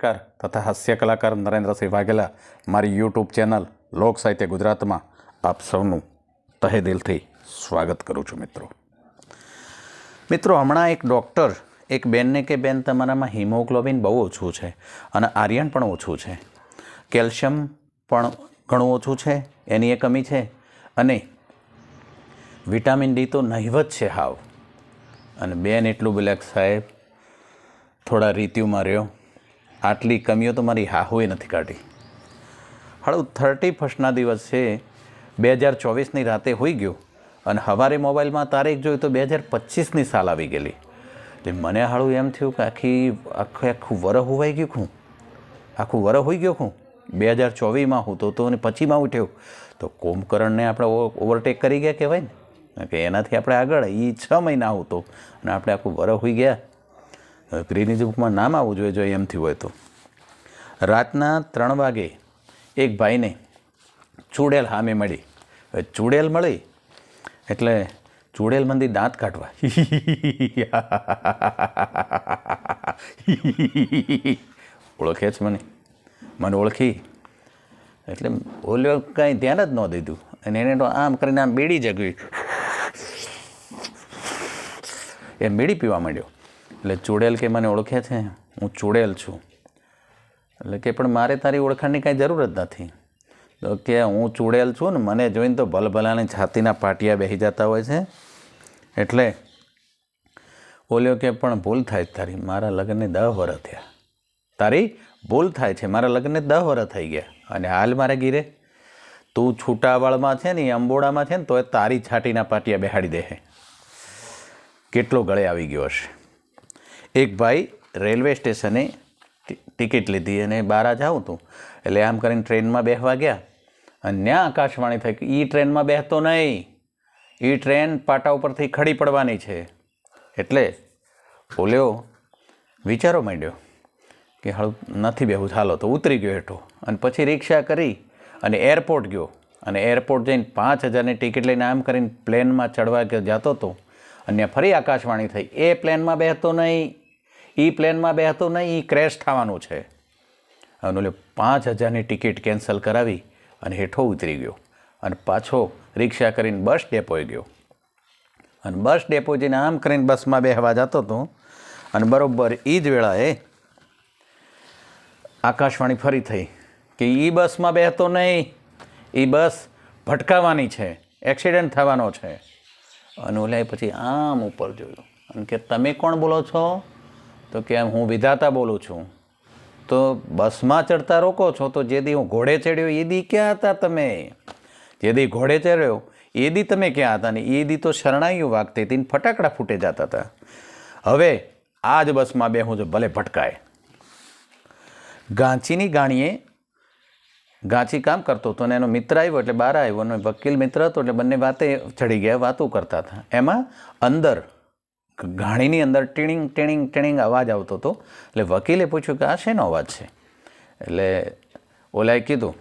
કલાકાર તથા હાસ્ય કલાકાર નરેન્દ્રસિંહ વાઘેલા મારી યુટ્યુબ ચેનલ લોક સાહિત્ય ગુજરાતમાં આપ સૌનું તહે દિલથી સ્વાગત કરું છું, મિત્રો. મિત્રો, હમણાં એક ડૉક્ટર, એક બેનને કે બેન તમારામાં હિમોગ્લોબિન બહુ ઓછું છે અને આર્યન પણ ઓછું છે. કેલ્શિયમ પણ ઘણું ઓછું છે, એની એ કમી છે અને વિટામિન ડી તો નહિવત છે હાવ. અને બેન એટલું બ્લેક સાહેબ, થોડા રીત્યુમાં રહ્યો. આટલી કમીઓ તો મારી હાહુએ નથી કાઢી. હળું થર્ટી ફર્સ્ટના દિવસે બે હજાર ચોવીસની રાતે હોઈ ગયું અને સવારે મોબાઈલમાં તારીખ જોઈ તો બે હજાર પચીસની સાલ આવી ગયેલી. એટલે મને હાળું એમ થયું કે આખી, આખું આખું વર હોવાઈ ગયું હું આખું વર હોઈ ગયો ખું. બે હજાર ચોવીસમાં હું તો અને પછીમાં ઉઠ્યો. તો કુંભકર્ણને આપણે ઓવરટેક કરી ગયા કહેવાય ને? કે એનાથી આપણે આગળ એ છ મહિના હતો અને આપણે આખું વર હોઈ ગયા. ગ્રીનીજ બુકમાં નામ આવવું જોઈએ જો એમથી હોય તો. રાતના ત્રણ વાગે એક ભાઈને ચૂડેલ સામે મળી. ચૂડેલ મળી એટલે ચૂડેલ મંદી દાંત કાઢવા. ઓળખે છે મને? મને ઓળખી. એટલે ઓલ્યો કાંઈ ધ્યાન જ ન દીધું. અને એને તો આમ કરીને આમ બેડી જગવી એ બીડી પીવા માંડ્યો. એટલે ચૂડેલ કે મને ઓળખે છે? હું ચૂડેલ છું. એટલે કે પણ મારે તારી ઓળખાણની કાંઈ જરૂર જ નથી. તો કે હું ચૂડેલ છું ને મને જોઈને તો ભલભલાની છાતીના પાટિયા બેસી જતા હોય છે. એટલે બોલ્યો કે પણ ભૂલ થાય છે તારી. મારા લગ્નને દહ વર્ષ થયા. તારી ભૂલ થાય છે. મારા લગ્નને દહ વર્ષ થઈ ગયા. અને હાલ મારે ગીરે? તું છૂટાવાળમાં છે ને અંબોડામાં છે ને તો એ તારી છાટીના પાટિયા બેહાડી દે કેટલો ગળે આવી ગયો હશે. એક ભાઈ રેલવે સ્ટેશને ટિકિટ લીધી અને બહાર જાઉં તું. એટલે આમ કરીને ટ્રેનમાં બેસવા ગયા. અને ત્યાં આકાશવાણી થઈ કે એ ટ્રેનમાં બેસતો નહીં. એ ટ્રેન પાટા ઉપરથી ખડી પડવાની છે. એટલે બોલ્યો વિચારો માંડ્યો કે હાલ નથી બેહું ચાલો તો ઉતરી ગયો હેઠો. અને પછી રિક્ષા કરી અને એરપોર્ટ ગયો. અને એરપોર્ટ જઈને પાંચ હજારની ટિકિટ લઈને આમ કરીને પ્લેનમાં ચડવા જતો હતો અને ફરી આકાશવાણી થઈ, એ પ્લેનમાં બેસતો નહીં. એ પ્લેનમાં બેહતો નહીં એ ક્રેશ થવાનું છે. અને ઓલે પાંચ હજારની ટિકિટ કેન્સલ કરાવી અને હેઠો ઉતરી ગયો. અને પાછો રિક્ષા કરીને બસ ડેપોએ ગયો. અને બસ ડેપો જઈને આમ કરીને બસમાં બેહવા જતો હતો. અને બરોબર એ જ વેળાએ આકાશવાણી ફરી થઈ કે એ બસમાં બેહતો નહીં. એ બસ ભટકાવાની છે, એક્સિડન્ટ થવાનો છે. અને ઓલાએ પછી આમ ઉપર જોયું. અને કે તમે કોણ બોલો છો? તો કે હું વિધાતા બોલું છું. તો બસમાં ચડતા રોકો છો તો જે દી હું ઘોડે ચડ્યો એ દી ક્યાં હતા તમે? જે દી ઘોડે ચડ્યો એ દી તમે ક્યાં હતા? ને એ દી તો શરણાઈઓ વાગતી હતી ફટાકડા ફૂટે જતા હતા. હવે આ જ બસમાં બે હું જો ભલે ભટકાય. ગાંચીની ગાણીએ ગાંચી કામ કરતો હતો અને એનો મિત્ર આવ્યો એટલે બહાર આવ્યો અને વકીલ મિત્ર હતો એટલે બંને વાતે ચડી ગયા, વાતો કરતા હતા. એમાં અંદર ઘાણીની અંદર ટીણિંગ ટીણિંગ ટીણિંગ અવાજ આવતો હતો. એટલે વકીલે પૂછ્યું કે આ શેનો અવાજ છે? એટલે ઓલાએ કીધું,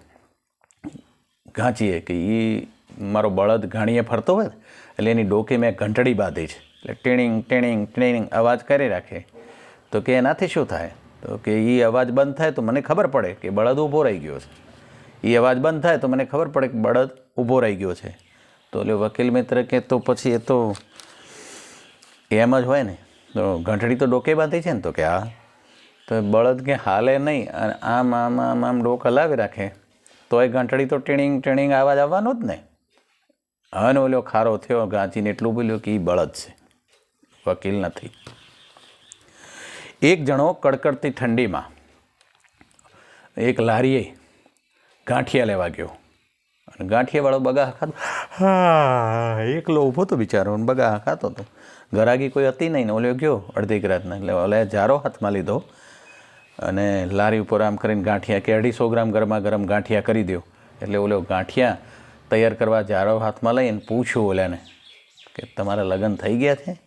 ઘાંચીએ કે એ મારો બળદ ઘાણીએ ફરતો હોય એટલે એની ડોકે મેં ઘંટડી બાંધી છે. એટલે ટીણિંગ ટીણિંગ ટીણિંગ અવાજ કરી રાખે. તો કે, એનાથી શું થાય? તો કે એ અવાજ બંધ થાય તો મને ખબર પડે કે બળદ ઊભો રહી ગયો છે. એ અવાજ બંધ થાય તો મને ખબર પડે કે બળદ ઊભો રહી ગયો છે. તો એટલે વકીલ મિત્ર કે, તો પછી એ તો એમ જ હોય ને. તો ઘંટડી તો ડોકે બાંધી છે ને તો કે હા. તો બળદ કે હાલે નહીં અને આમ આમ આમ આમ ડોક હલાવી રાખે. તો એ ઘંટડી તો ટીણીંગ ટીણીંગ અવાજ આવવાનો જ ને. અને ઓલો ખારો થયો, ગાંચીને એટલું બોલ્યો કે એ બળદ છે. વકીલ નથી. એક જણો કડકડતી ઠંડીમાં એક લારીએ ગાંઠિયા લેવા ગયો. અને ગાંઠિયાવાળો બગા ખાતો હા, એકલો ઊભો હતો બિચારો બગા ખાતો હતો ગરાગી કોઈ હતી નહીં ને ઓલો ગયો અડધી રાતના. એટલે ઓલે જારો હાથમાં લીધો અને લારી ઉપર આમ કરીને ગાંઠિયા કે અઢીસો ગ્રામ ગરમા ગરમ ગાંઠિયા કરી દો એટલે ઓલો ગાંઠિયા તૈયાર કરવા જારો હાથમાં લઈને પૂછ્યું ઓલાને કે તમારા લગ્ન થઈ ગયા છે?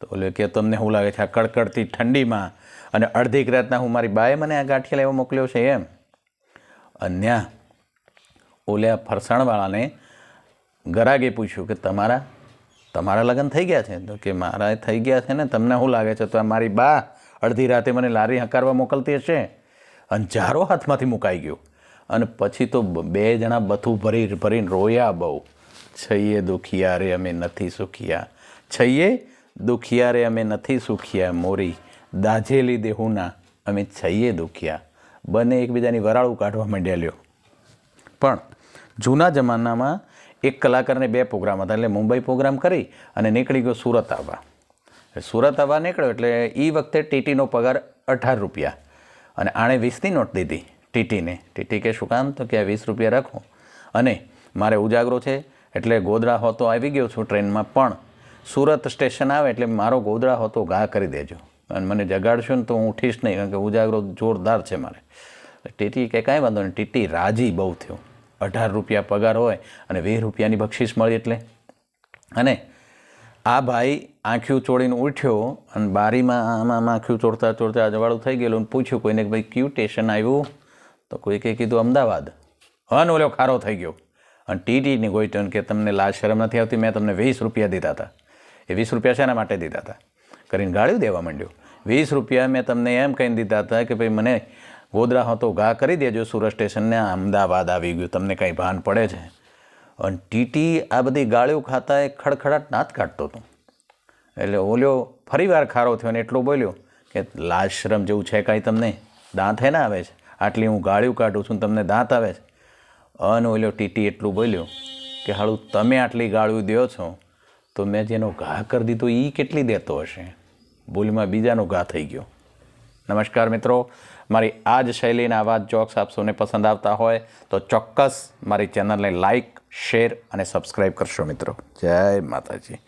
તો ઓલો કે તમને શું લાગે છે આ કડકડતી ઠંડીમાં અને અડધી રાતના હું મારી બાએ મને આ ગાંઠિયા લેવા મોકલ્યો છે એમ. અન્યા, ઓલ્યા ફરસાણવાળાને ગરાગે પૂછ્યું કે તમારા તમારા લગ્ન થઈ ગયા છે? તો કે મારા થઈ ગયા છે ને, તમને શું લાગે છે? તો આ મારી બા અડધી રાતે મને લારી હકારવા મોકલતી હશે. અને ઝારો હાથમાંથી મુકાઈ ગયો. અને પછી તો બે જણા બથું ભરી, ભરીને રોયા બહુ. છઈએ દુખિયા રે, અમે નથી સુખિયા. છઈએ દુખિયા રે, અમે નથી સુખિયા, મોરી. દાઝેલી દેહુના, અમે છઈએ દુખિયા. બંને એકબીજાની વરાળું કાઢવા માંડ્યા લ્યો. પણ જૂના જમાનામાં એક કલાકારને બે પ્રોગ્રામ હતા એટલે મુંબઈ પ્રોગ્રામ કરી અને નીકળી ગયો સુરત આવવા. સુરત આવવા નીકળ્યો એટલે એ વખતે ટીટીનો પગાર અઢાર રૂપિયા. અને આણે વીસની નોટ દીધી ટીટીને. ટીટી કે શું કામ? તો કે વીસ રૂપિયા રાખો. અને મારે ઉજાગરો છે, એટલે ગોધરા હોતો આવી ગયો છું ટ્રેનમાં, પણ સુરત સ્ટેશન આવે એટલે મારો ગોધરા હોતો ઘા કરી દેજો. અને મને જગાડશો ને તો હું ઉઠીશ નહીં, કારણ કે ઉજાગરો જોરદાર છે મારે. ટીટી કે કાંઈ વાંધો નહીં, ટીટી રાજી બહુ થયો. અઢાર રૂપિયા પગાર હોય અને વીસ રૂપિયાની બક્ષિસ મળી એટલે. અને આ ભાઈ આંખ્યું ચોળીને ઉઠ્યો અને બારીમાં આમાં આંખ્યું ચોળતા ચોળતા અજવાળું થઈ ગયેલું અને પૂછ્યું કોઈને ભાઈ કયું સ્ટેશન આવ્યું? તો કોઈ કે કીધું અમદાવાદ. હન ઓલો ખારો થઈ ગયો. અને ટીટીની ગોઈટન કે તમને લાજ શરમ નથી આવતી, મેં તમને વીસ રૂપિયા દીધા હતા. એ વીસ રૂપિયા શેના માટે દીધા હતા? કરીને ગાળ્યું દેવા માંડ્યો. વીસ રૂપિયા મેં તમને એમ કહીને દીધા હતા કે ભાઈ મને ગોધરા હતો ઘા કરી દેજો, સુરત સ્ટેશનને અમદાવાદ આવી ગયું. તમને કંઈ ભાન પડે છે? અને ટીટી આ બધી ગાળીઓ ખાતા એ ખડખડાટ નાત કાઢતો હતો. એટલે ઓલ્યો ફરીવાર ખારો થયો ને એટલો બોલ્યો કે લાશ્રમ જેવું છે કાંઈ તમને? દાંત હે ને આવે છે? આટલી હું ગાળ્યું કાઢું છું તમને દાંત આવે છે? અને ઓલ્યો ટીટી એટલું બોલ્યો કે હાળું તમે આટલી ગાળ્યું દો છો, તો મેં જેનો ઘા કરી દીધો એ કેટલી દેતો હશે? ભૂલમાં બીજાનો ઘા થઈ ગયો. નમસ્કાર મિત્રો. મારી આ જ શૈલીના આવા જોક્સ આપ સૌને પસંદ આવતા હોય તો ચોક્કસ મારી ચેનલને લાઈક, શેર અને સબસ્ક્રાઈબ કરશો મિત્રો. જય માતાજી.